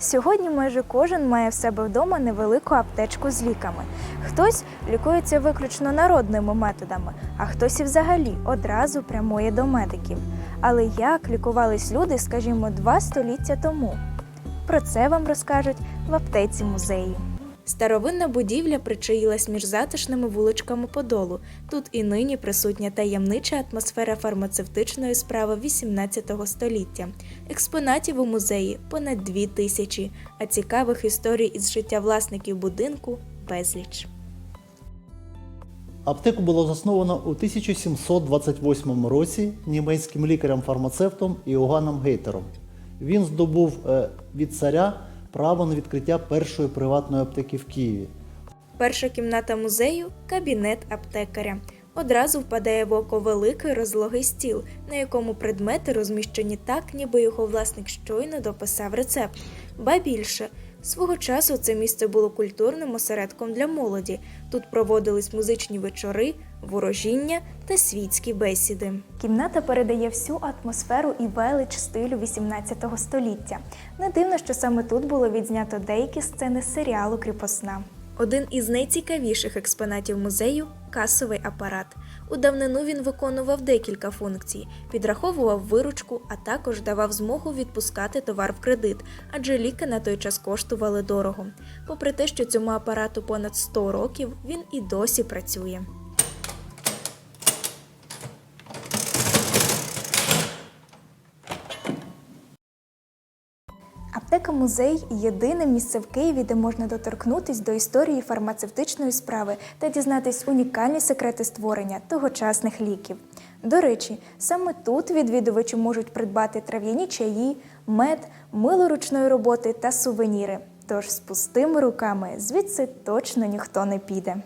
Сьогодні майже кожен має в себе вдома невелику аптечку з ліками. Хтось лікується виключно народними методами, а хтось і взагалі одразу прямує до медиків. Але як лікувались люди, скажімо, два століття тому? Про це вам розкажуть в аптеці музею. Старовинна будівля причаїлась між затишними вуличками Подолу. Тут і нині присутня таємнича атмосфера фармацевтичної справи XVIII століття. Експонатів у музеї понад дві тисячі, а цікавих історій із життя власників будинку безліч. Аптеку було засновано у 1728 році німецьким лікарем-фармацевтом Іоганном Гейтером. Він здобув е, від царя право на відкриття першої приватної аптеки в Києві. Перша кімната музею кабінет аптекаря. Одразу впадає в око великий розлогий стіл, на якому предмети розміщені так, ніби його власник щойно дописав рецепт. Ба більше, свого часу це місце було культурним осередком для молоді. Тут проводились музичні вечори, ворожіння та світські бесіди. Кімната передає всю атмосферу і велич стилю 18 століття. Не дивно, що саме тут було відзнято деякі сцени серіалу Кріпосна. Один із найцікавіших експонатів музею касовий апарат. У давнину він виконував декілька функцій: підраховував виручку, а також давав змогу відпускати товар в кредит, адже ліки на той час коштували дорого. Попри те, що цьому апарату понад 100 років, він і досі працює. Аптека музей єдине місце в Києві, де можна доторкнутись до історії фармацевтичної справи та дізнатись унікальні секрети створення тогочасних ліків. До речі, саме тут відвідувачі можуть придбати трав'яні чаї, мед, мило ручної роботи та сувеніри. Тож з пустими руками звідси точно ніхто не піде.